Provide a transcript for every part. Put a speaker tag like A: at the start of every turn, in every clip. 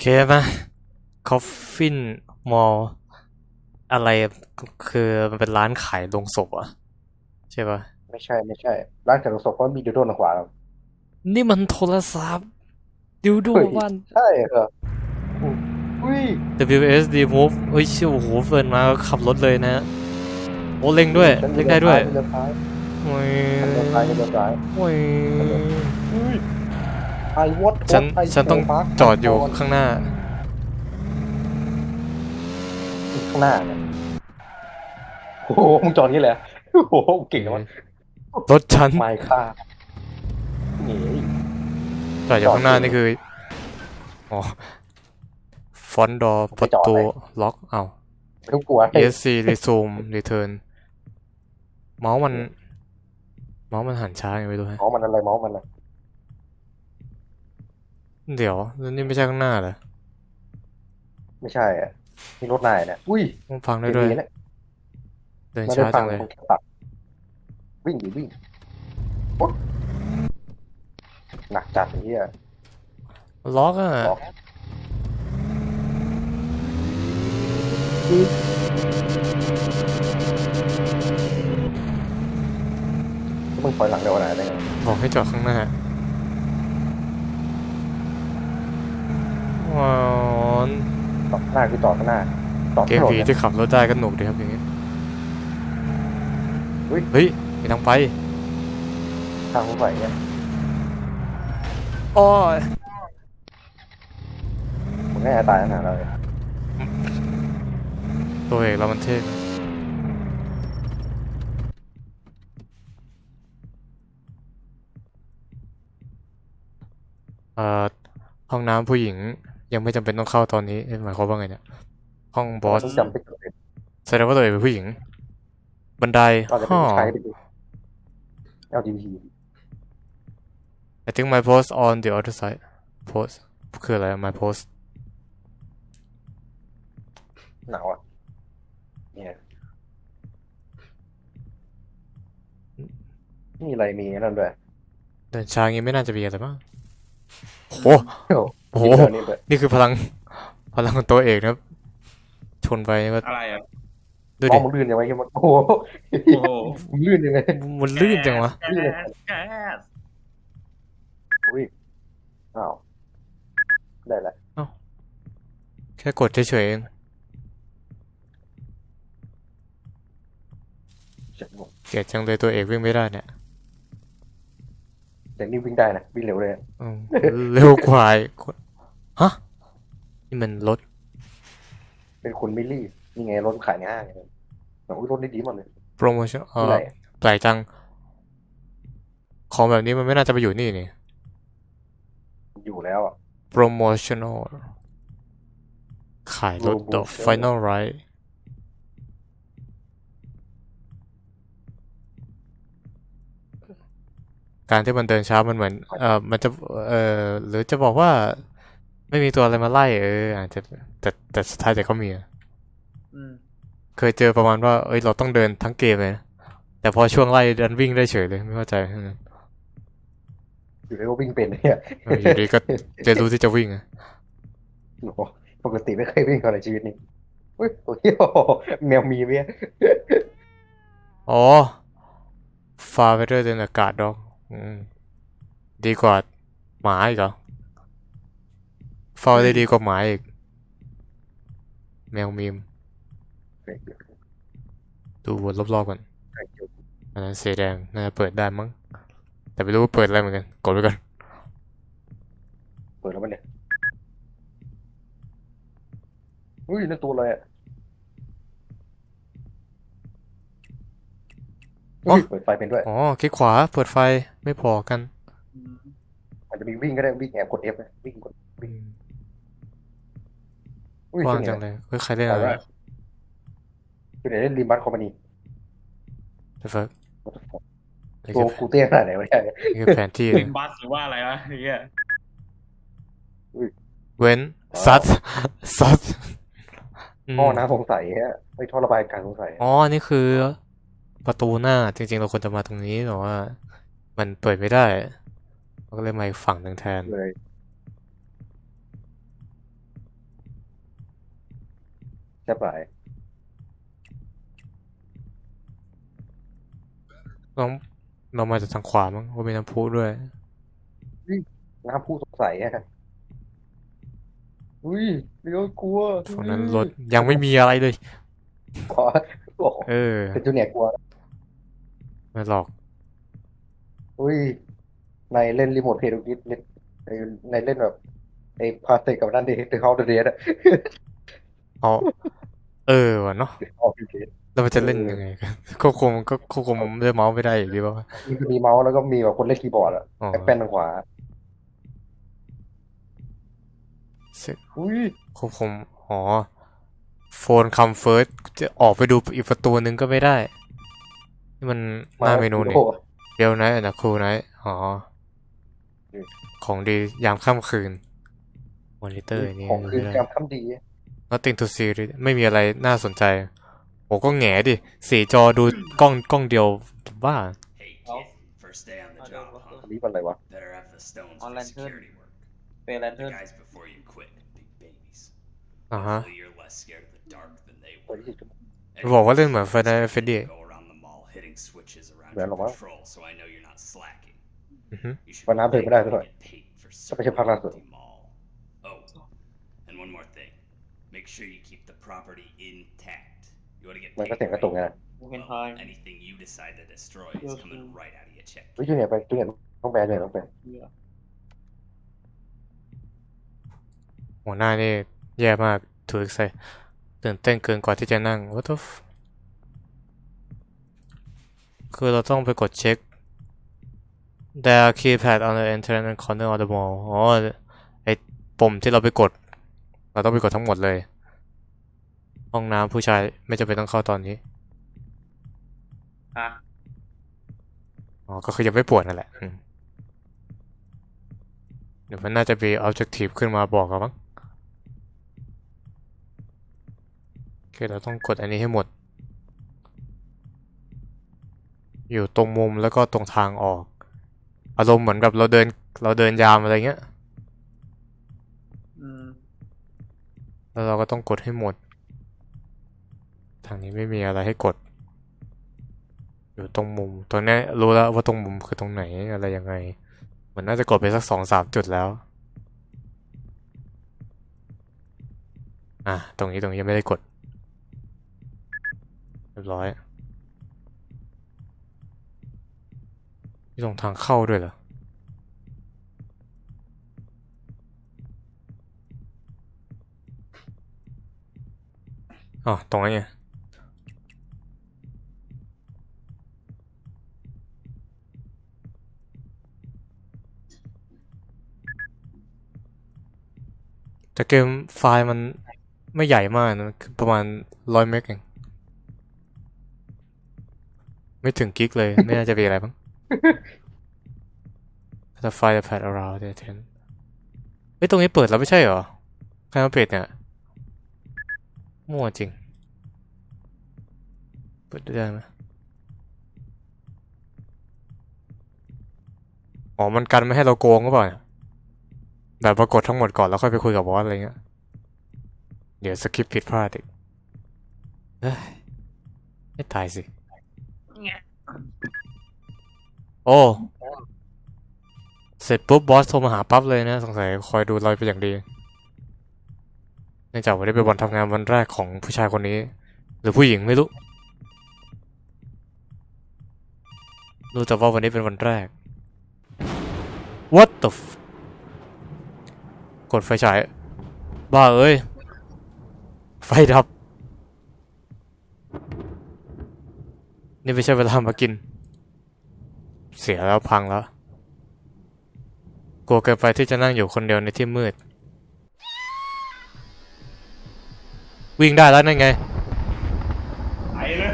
A: เคไหมคอฟฟินมอลอะไรคือมันเป็นร้านขายโลงศพอะใช่ปะ
B: ไม่ใช่ไม่ใช่ ร้านขายของศพก็มีดิวโดนทางขวาครับ
A: นี่มันโทรศัพท์ดิวดู
B: เฮ้ย
A: วัน
B: ใช่เหรออุ้ย
A: WSD Move เอ้ยเชี่ยวโอ้โหเฟิร์นมาขับรถเลยนะโอ้เล็งด้วย
B: ฉัน
A: เล็งได้ด้วย
B: เลี้ยวซ้าย
A: โอ้ย
B: ฉันเลี้ยวซ้ายฉันเลี้ยวซ้าย
A: โอ้ย
B: อุ้ยไอวอต
A: ฉันฉันต้องจอดอยู่ข้างหน้า
B: ข้างหน้าเนี่ยโอ้โหมึงจอดนี่เลยโอ้โหเก่งนะวะ
A: รถฉัน
B: ไม่ค่าหนี
A: จอดอยู่ข้างหน้านี่คือ อ๋อ ฟอนดอประตูล็อก เอ้า
B: ไม่ต้องกลัว
A: ESC resume return เมาส์มัน เมาส์มันหันช้าไงไม่รู้ฮะ
B: เมาส์มันอะไรเมาส์มันอะไร
A: เดี๋ยวแล้วนี่ไม่ใช่ข้างหน้าเหรอ
B: ไม่ใช่อะนี่รถนายเนี่ยอุ้ย
A: ต้องฟังได้ด้วย
B: ดีๆนะ
A: เดิน
B: ไม่
A: ช้า
B: ได้ฟั
A: จั
B: ง
A: งเลย
B: คนแค่ตัดวิ่งดิวิ่งโอ๊ยหนักจัดไอ้เหี้ย
A: ล็อกอะ
B: ล็อกมึงปล่อยหลังเดี๋ยวนะได้ไง
A: บอกให้จอดข้างหน้า ว้าว
B: จอดข้างหน้าคือจอดข้างหน้าจอด
A: เกม
B: ถนน
A: ผี
B: เนี่ย
A: ที่ขับรถได้ก็หนุกดีครับอย่างงี้
B: เฮ้ย
A: เฮ้ยไม่ต้องไป
B: ทางรถไฟเนี่ย
A: โอ้ย
B: มึงง่ายจะตายขนาดนั้นเลย
A: ตัวเอกเรามันเท่นะเอ่อห้องน้ำผู้หญิง ยังไม่จำเป็นต้องเข้าตอนนี้เอ๊ะหมายความว่าไงเนี่ย ห้องบอส
B: ต้องจำไปเกิด
A: แสดงว่าตัวเอกเป็นผู้หญิง บันได
B: เราจะเป็
A: ฮ่
B: น
A: อ
B: ผู้ชายก็ได้ LGBT
A: I think my post on the other side post คืออะไร my post
B: หนาวอะเนี่ยนี่อะไรมีนั่นด้วย
A: เดินช้างี้ไม่น่าจะมีอะไรมั้ง โอ้โห
B: โอ้
A: โอ้โห
B: มีเดินนี่ด้วย
A: นี่คือพลัง พลังของตัวเอกนะครับ ชนไปนี่ก็
C: อะไรอะ
A: ดู
B: ม
A: ดิ
B: องมันลื่นยังไงคิดว่าโอ้โห
C: โอ้โห
B: มันลื่นยังไง
A: มันลื่นจังวะ
C: แก๊สแก๊ส
B: อุ้ยอ้าวได้แหละ
A: แค่กดเฉยๆเอง
B: เจ็บหมด
A: เกลียดจังเลยตัวเอกวิ่งไม่ได้เนี่ย
B: แต่นี่วิ่งได้นะวิ่งเร็วเลย
A: อืมเร็วกว่าอีกฮะนี่มันรถ
B: เป็นคนไม่รีบนี่ไงรถขายในห้างไงแต่อุ้ยรถนี่ดีหมดเลย
A: โปรโมชั่นเอ
B: ที่
A: อ
B: ไหน
A: แปลกจัง ของแบบนี้มันไม่น่าจะไปอยู่นี่นี่
B: อยู่แล้วอะ
A: promotional ขายรถดอก
B: Promotional
A: final ride การที่มันเดินช้ามันเหมือน เออมันจะ เออหรือจะบอกว่าไม่มีตัวอะไรมาไล่เอออาจจะแต่แต่สุดท้ายแต่ก็มีอะ
C: อืม
A: เคยเจอประมาณว่า เอ้ยเราต้องเดินทั้งเกมเลยนะแต่พอช่วงไล่ดันวิ่งได้เฉยเลยไม่เข้าใจเออ
B: อยู่แล้วก็วิ่งเป็นเนี่ย
A: เอออยู่ดีก็เรียนรู้ที่จะวิ่งอะ
B: โอ้โหปกติไม่เคยวิ่งก่อนในชีวิตนี้อุ้ยโอ้ยแมวมีเว้ย
A: อ๋อ far better than a guard dog อืม ดีกว่าหมาอีกเหรอเฝ้าได้ดีกว่าหมาอีก แมวมีม ดูวนรอบๆก่อนอันนั้นสีแดงน่าจะเปิดได้มั้ง แต่ไม่รู้ว่าเปิดอะไรเหมือนกัน กดไว้ก่อน
B: เปิดแล้วมันเนี่ยอุ้ยนั่นตัวอะไรอะอุ้ยเปิดไฟเป็นด้วย
A: อ๋อคลิกขวา เปิดไฟ ไม่พอกัน
C: อืม
B: อาจจะมีวิ่งก็ได้วิ่งแอบกด F นะวิ่งกด
A: อืม
B: อุ้ย
A: กว้าง
B: ช่ว
A: จั
B: ง
A: ง
B: ไหน
A: เลยเฮ้ยใครเล่นอะไร
B: ช่วงไหนเล่นรีบัตคอมพานี
A: เดี๋ยวเฟิร์กนี่
B: ตัว
A: คือ
B: กูเตี้ยขนาดไหนวะเนี่ย
A: นี่คือแผนที่เล
C: เป็
A: ย
C: นบัสหรือว่าอะไรวะไอ้เงี้ย
A: เว้นซัดซัดอืม
B: ท่อน้ำสงสัยฮะไอ้ท่อระบายอากาศสงสัย
A: อ๋อนี่คือประตูหน้าจริง ๆ เราควรจะมาตรงนี้แต่ว่า มันเปิดไม่ได้เราก็เลยมาอีกฝั่งหนึ่งแทน
B: เลยจะไป
A: เราเรามาจากทางขวามั้งว่ามีน้ำพุด้วย
B: น้ำผู้สงสัยอะอุ้ยเดี๋ยวกลัว
A: ฝั่งนั้นรถยังไม่มีอะไรเลย
B: ขอโอ้โห
A: เออ
B: เป็นจูเนียร์กลัว
A: ไม่หรอก
B: อุ้ยในเล่นรีโมทเพลย์ทุกนิดเล่นในในเล่นแบบไอ้พาสเตกับนั่นดิเดอะเฮาส์เดอะเดอะ
A: เอาเออวะเนาะ
B: ออกพีเค
A: แล้วมันจะเล่นยังไงกันควบคุมก็ควบคุมด้วยเมาส์ไม่ได้อยู่ดีป่าวะ
B: มีเมาส์แล้วก็มีแบบคนเล่นคีย์บอร์ดอะ
A: อ๋อ
B: แอปแป้นทางขวา
A: เสร็จ
B: อุ้ย
A: ควบคุมอ๋อโฟนคัมเฟิร์สจะออกไปดูอีกประตูนึงก็ไม่ได้ นี่มันหน้าเมนูนี่
B: โอ้โห
A: เบลไนท์นะครูไนท์อ๋อ
B: อืม
A: ของดียามค่ำคืนมอนิเตอร์นี่
B: ของคือ
A: ไม่
B: กา
A: ได้
B: รทำดี
A: Nothing to see เลยไม่มีอะไรน่าสนใจโอ้ก็แหงดิสีจอดูกล้องกล้องเดียวบ้า
D: Hey,
C: Oh.
D: kid. First day on the
C: I
D: job,
C: don't know.
D: huh?
B: อันนี้มันอะไรวะ
D: Better have the stones
C: On
D: for
C: lantern.
D: security work.
C: เปรแลน
D: The
C: เทิร์น
D: guys before you quit, big babies.
A: อ่าฮะ
D: Hopefully you're less scared of the dark than they
B: ตัว
D: were.
B: ที่
A: บอกว่าเล่นเหมือน Final Fantasy
D: Go around the mall hitting switches around
B: Well,
D: your
B: well.
D: patrol, so I know you're not slacking.
A: อือฮึ
D: You should
B: วันน้ำเดินไม่ได้ซะหน่อย
D: get paid for
B: ก็ไม่ใช่ภาคล่าสุด
D: circulating the mall. Oh, and one more thing. Make sure you keep the property intact. You want to get
B: มันก็
D: paid,
B: เสียงกระตุกไง
D: right?
C: มูเคนไท
D: Well,
C: ม์
D: anything you decide to destroy is
C: Yes,
D: coming
C: sir.
D: right out of your check.
B: เฮ้ยจูเนียร์ไปจูเนียร์ต้องแปลจูเนียร์ต้องแปล
C: เรือ
A: หัวหน้านี่แย่มากถูกใส่ตื่นเต้นเกินกว่าที่จะนั่ง what the f คือเราต้องไปกดเช็ค there are keypad on the entrance and corner of the mall อ๋อ ไอปุ่มที่เราไปกด เราต้องไปกดทั้งหมดเลย ห้องน้ำผู้ชายไม่จำเป็นต้องเข้าตอนนี้
C: อะ
A: อ๋อ ก็คือยังไม่ปวดนั่นแหละอืมเดี๋ยวมันน่าจะมี objective ขึ้นมาบอกเรามั้งโอเคเราต้องกดอันนี้ให้หมด อยู่ตรงมุมแล้วก็ตรงทางออก อารมณ์เหมือนกับเราเดิน เราเดินยามอะไรเงี้ย
C: อืม
A: แล้วเราก็ต้องกดให้หมด ทางนี้ไม่มีอะไรให้กด อยู่ตรงมุม ตรงนี้รู้แล้วว่าตรงมุมคือตรงไหนอะไรยังไงเหมือนน่าจะกดไปสักสองสามจุดแล้ว อะ ตรงนี้ตรงนี้ยังไม่ได้กด เรียบร้อย ตรงทางเข้าด้วยเหรอ อ๋อ ตรงนี้นไงแต่เกมไฟล์มันไม่ใหญ่มากนะคือประมาณร้อยเมกเอง ไม่ถึงกิกเลย ไม่น่าจะมีอะไรบ้าง ถ้าไฟล์จะแพด around the ten เฮ้ย ตรงนี้เปิดแล้วไม่ใช่เหรอใครมาปิดเนี่ย มั่วจริง เปิดได้ไหมอ๋อ มันกันไม่ให้เราโกงก็เปล่าแบบปรากฏทั้งหมดก่อนแล้วค่อยไปคุยกับบอสอะไรเงี้ย เดี๋ยวสคริปผิดพลาดอีกเฮ้ย ไม่ตายสิ โอ้ เสร็จปุ๊บบอสโทรมาหาปั๊บเลยนะ สงสัยคอยดูเราเป็นอย่างดี เนื่องจากวันนี้เป็นวันทำงานวันแรกของผู้ชายคนนี้ หรือผู้หญิงไม่รู้ รู้แต่ว่าวันนี้เป็นวันแรก What the f กดไฟฉาย บ้าเอ้ย ไฟดับ นี่ไม่ใช่เวลามากิน เสียแล้วพังแล้ว กลัวเกินไปที่จะนั่งอยู่คนเดียวในที่มืด วิ่งได้แล้วนั่นไง
C: ไปเลย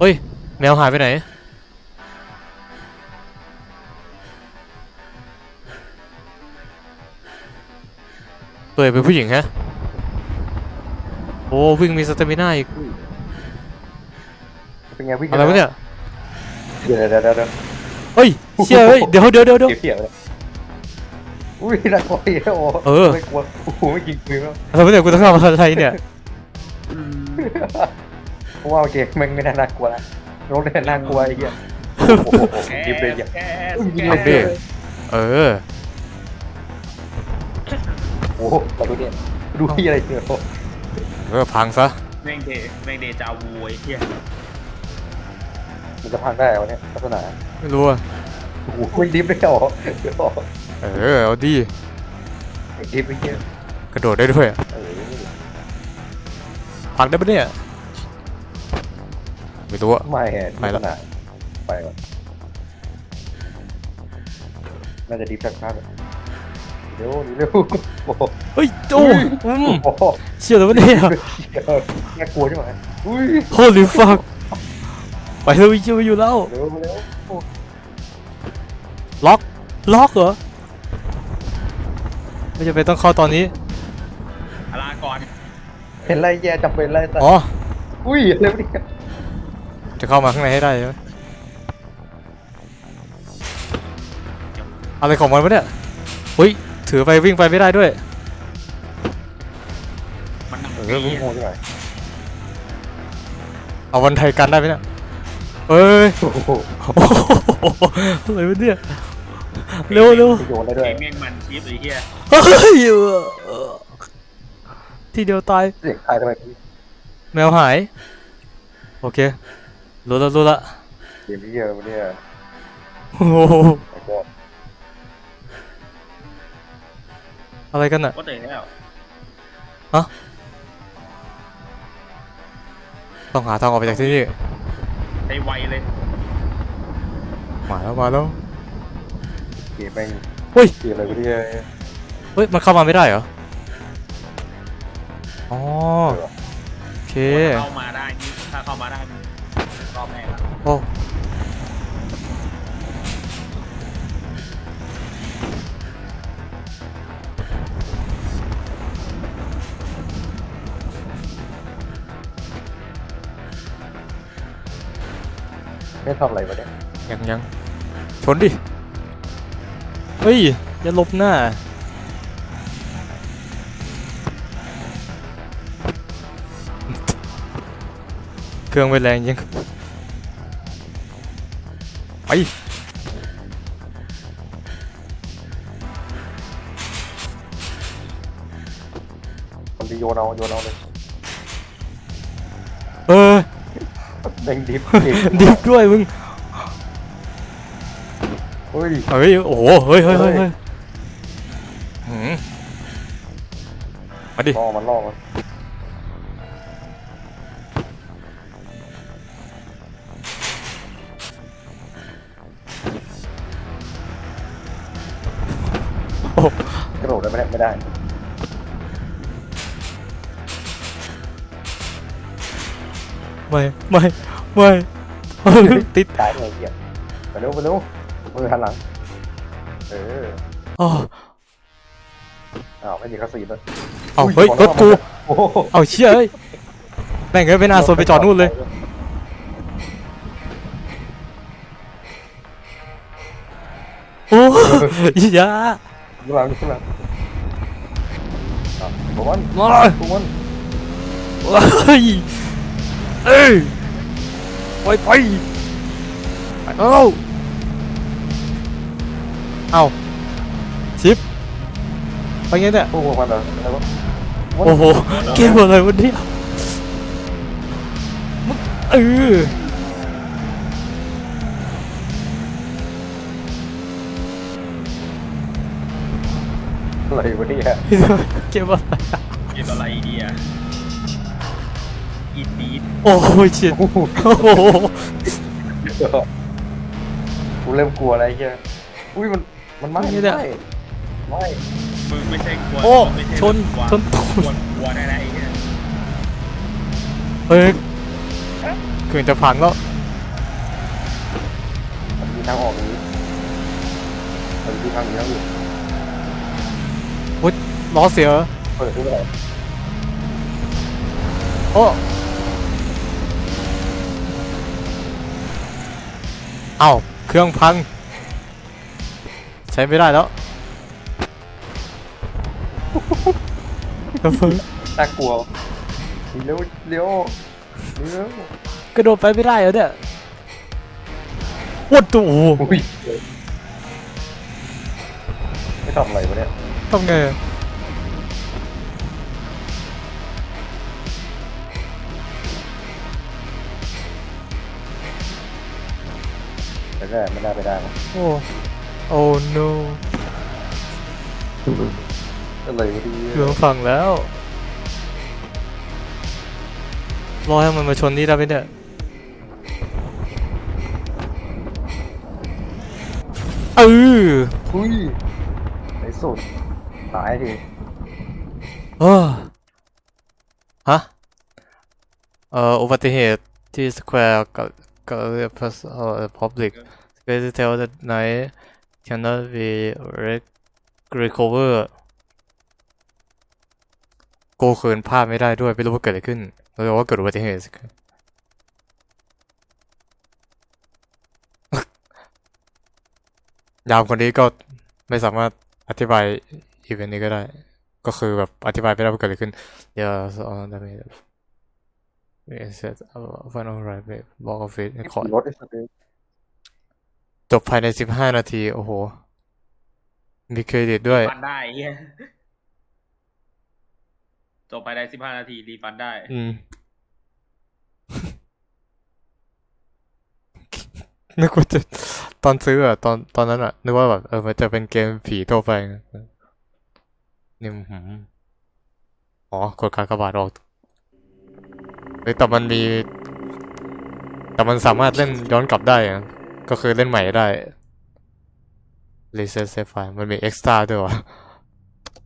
A: เฮ้ย แมวหายไปไหน เปิดเป็นผู้หญิงฮะ โอ้ วิ่งมีสเตมิน่าอีก
B: เป็นไงวิ่ง
A: อะไรวะเนี่ย
B: เดี๋ยวเดี๋ยวเดี๋ยวเดี๋ยว
A: เฮ้ยเชี่ยเฮ้ยเดี๋ยวเดี๋ยวเดี๋ยวเดี๋ยว
B: เสียวๆเลยอุ้ยน่ากลัวอีกแล้วโอ้
A: เออ
B: ไม่กลัวโอ้โหไม่กินปืนแล้ว
A: อะไรวะเนี่ยกูต้องทำอะไรเนี่ย
B: เพราะว่าเกมแม่งไม่น่าน่ากลัวละรถเนี่ยน่ากลัวไอ้เหี้ยโอ้โห
C: แก
B: ดิบเลยเหี้ย
C: แก
B: ยิง
A: เอา
B: เล
A: ดิ
B: ย
A: เออ
B: โอ้โหแต่ดูเนี่ยดูที่อะไรเนี่ยโอ้โห
A: เออพังซะ
C: แม่งเดแม่งเดจาวูไอ้เหี้ย
B: มันจะพังได้เหรอวะเนี่ยลักษณะ
A: ไม่รู้อะ
B: โอ้โหไม่ดิฟได้เหรอเดี๋ยวบอก
A: เออเอาดิ
B: ไอ้ดิฟไอ้เหี้ย
A: กระโดดได้ด้วยอะ
B: เออ
A: พังได้ปะเนี่ยไม่รู้อะ
B: ไม่แหะ
A: ไปละ
B: ลักษณะไปก่อนน่าจะดิฟสักพักอะเร็วเร็วโอ้โห
A: เฮ้ยโอ้อืม
B: โอ้โห
A: เชื่อแล้วปะเนี่ย
B: น่ากลัวใช่ไหมอุ้ย
A: Holy fuck ไปเร็วอีกไม่อยู่แล้ว
B: เร็วเร็วโอ้
A: ล็อกล็อกเหรอไม่จำเป็นต้องเข้าตอนนี้
C: อาลาก่อน
B: เห็นไรแย่จำเป็นไรแต่
A: อ๋อ
B: อุ้ยเร็วดิ
A: จะเข้ามาข้างในให้ได้ใช่ไหมอะไรของมันวะเนี่ยเฮ้ยถือไปวิ่งไปไม่ได้ด้วย
C: มันนั่ง
B: เออมึงโง่ใช่ไหม
A: เอาวันไทยกันได้ไหมเนี่ย เอ้ย
B: โอ้โห
A: โอ้โหอะไรวะเนี่ยเร็วเร็ว
B: โยนได้ด้วย
C: ไอ้แม่งมันชิปไอ้เหี้ย
A: เฮ้ยเออทีเดียวตาย
B: เสียงใครทำไมพี่
A: แมวหาย โอเครู้ละรู้ละ
B: เกมที่เยอะวะเนี่ย
A: โอ้โห
B: ไอ้ก็
A: อะไรกันอะ
C: ก็เตะแล้ว
A: ต้องหาทางออกไปจากที่นี่
C: ใช้ ไวเลย
A: มาแล้วมาแล้ว
B: เกมแม่ง
A: เฮ้ย
B: เกมอะไรวะเนี่ย
A: เฮ้ยมันเข้ามาไม่ได้เหรออ๋อโอเค
C: เข้ามาได้นี่ถ้าเข้ามาได้นี่รอบแรกอะ
A: โอ้
B: ไม่ทำอะไรวะเนี่ย
A: ยังยังชนดิ เฮ้ย อย่าหลบหน้า เครื่องไปแรงยัง ไป
B: มันจะโยนเอาโยนเอาเลย
A: เออ
B: แม่งดิฟ
A: ดิฟด้วยมึง
B: เฮ้ย
A: เฮ้ยโอ้โหเฮ้ยเฮ้ยเฮ้ยเฮ้ยหืมมาดิ
B: ล่อมันล่อมัน
A: โอ้
B: กระโดดได้ไหมเนี่ยไม่ได้
A: ไม่ไม่ ไม่ติด
B: ตายเลยไอ้เหี้ยไปเร็วไปเร็วมือหันหลัง เออ
A: อ๋อ
B: อ้าวไม่มีคาสีเลย
A: เอา
B: อุ้ย
A: เฮ้ย
B: ของ
A: ร
B: ร
A: ถ
B: อบ
A: กู
B: โอ้โห
A: เอาเชี่ยเอ้ยแม่งเอ้ยไม่น่าสนไปจอดนู่นเลย โอ้ยอยา
B: ดูหลังดูหลังอะบอล
A: มา
B: บอล
A: เฮ้ยเอ้ย ไปไปไปเอาเอาชิปไปไงเนี่ย
B: โอ้โหมันอะไรวะ
A: โอ้โห เกมอะไรวะเนี่ยมึงเออ
B: อะไรวะเนี่ย
A: เกมอะไร
C: เกมอะไรดีอะ อีดีด
A: โอ้ยชิด
B: โอ้โห
A: โอ้โห
B: กูเริ่มกลัวอะไรเงี้ยอุ้ยมันมันไหม้ไม่ได้ไหม้
C: มึงไม่ใช่กลัว
A: โอ้
C: ไม่ใช่
A: ชน
C: กลัว
A: ชนตู
C: กลัว
A: ด
C: กลัวได้ไอ้เหี้ย
A: เฮ้ยเกือบจะพังแล้ว
B: มันมีทางออกอย่างนี้มันมีทางนี้แล้วอยู่
A: ล้อเสีย
B: เปิดด้วย
A: โอ้ อ้าเครื่องพัง ใช้ไม่ได้แล้วเฟิร์
B: น่ากลัวเร็วเร็วเร็ว
A: กระโดดไปไม่ได้เหรอเนี่ยวัดตัวโอ้โห
B: อุ้ยไม่ทำอะไรวะเนี่ย
A: ทำไงอะ
B: แต่ก็ไม่น่าไปได้หรอก
A: โอ้โอ้ no
B: อะไรวะดี
A: เหลืองฝั่งแล้ว รอให้มันมาชนนี่ได้ไหมเนี่ยเออ
B: อุ้ยในสุดตายที
A: เออฮะ เอ่ออุบัติเหตุที่สแควร์กับกับเรียก plus เอ่อ public space tell that night cannot be rec- recover โกเขินภาพไม่ได้ด้วย ไม่รู้ว่าเกิดอะไรขึ้นเราบอกว่าเกิดอุบัติเหตุสิครับยามคนนี้ก็ไม่สามารถอธิบายอีเวนต์นี้ก็ได้ ก็คือแบบอธิบายไม่ได้ว่าเกิดอะไรขึ้น Yeah so on that made it said final right block of it ขอ
B: รถไอ้สัตว์เลย
A: จบภายในสิบห้านาที โอ้โห มีเครดิตด้วย
C: ฟันได้เฮียจบภายในสิบห้านาทีรีฟันได้
A: อืม นึกว่าจะตอนซื้ออะตอนตอนนั้นอะนึกว่าแบบเออมันจะเป็นเกมผีทั่วไปไงนี่อื้อหืออ๋อกดการกระบาดออกเฮ้ยแต่มันมี แต่มันสามารถเล่นย้อนกลับได้อะ ก็คือเล่นใหม่ได้ reset save file มันมี extra ด้วยวะ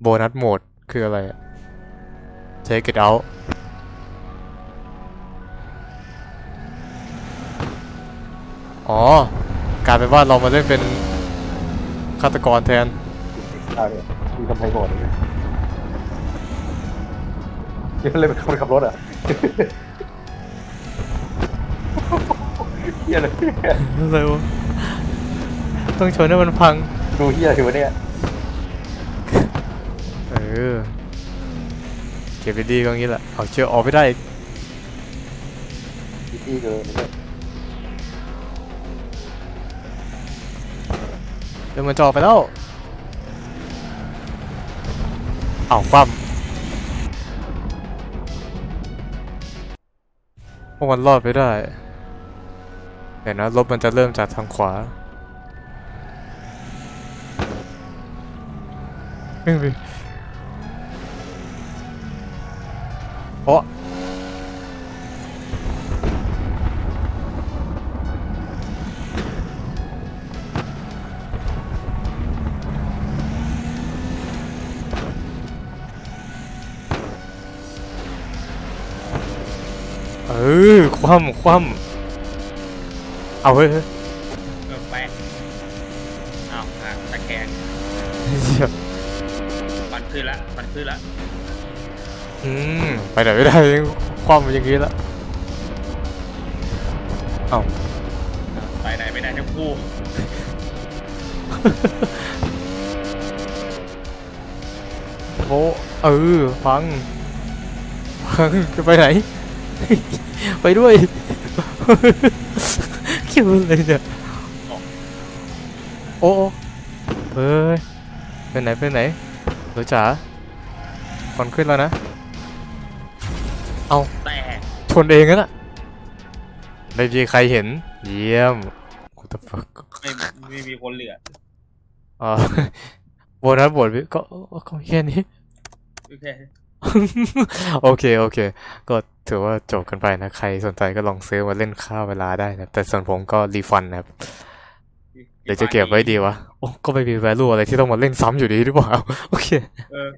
A: โบนัสโหมดคืออะไร take it out อ๋อกลายเป็นว่าเรามาเล่นเป็นฆาตกรแทน
B: มีทำไทยก่อนเลยเดี๋ยวเลยเป็นคนขับรถอะ ฮียเลย
A: อะไรวะต้องชนให้มันพัง
B: ดูเฮียถือว่าเนี่ย
A: เออ เก็บดีๆก็อย่างนี้แหละ เอาเชือกออกไม่ได้อีก
B: ดีดีเกินเลย
A: เดี๋ยวมันจะออกไปแล้ว เอาคว่ำพวกมันรอดไปได้ เห็นนะรถมันจะเริ่มจากทางขวาไม่มีโอ้เออ คว่ำคว่ำ เอาเฮ้ยเฮ้ย
C: เออแปะอ้าวอะตะแคง
A: เหี้ย
C: ฟันขึ้นละฟันขึ้นละ
A: อืมไปไหนไม่ได้คว่ำมันอย่างนี้ละเอ้า
C: ไปไหนไม่ได้ทั้งคู่
A: โอ้เออฟังฟังจะไปไหน ไปด้วย คิวอะไรเนี่ยโอ้โอ้เฮ้ยไปไหนไปไหนหนูจ๋าคอนขึ้นแล้วนะ เอา
C: แต่
A: ชนเองกันอะไม่มีใครเห็น เยี่ยมกูตะฟัก
C: ไม่ไม่มีคนเหลือ
A: อ่าโบนัสบทก็ก็แค่นี้
C: โอเค
A: โอเคโอเคก็ ถือว่าจบกันไปนะ ใครสนใจก็ลองซื้อมาเล่นค่าเวลาได้นะ แต่ส่วนผมก็รีฟันนะครับ เดี๋ยวจะเก็บไว้ดีวะ โอ้ ก็ไม่มี value อะไรที่ต้องมาเล่นซ้ำอยู่ดีหรือเปล่า โอเค
C: เออ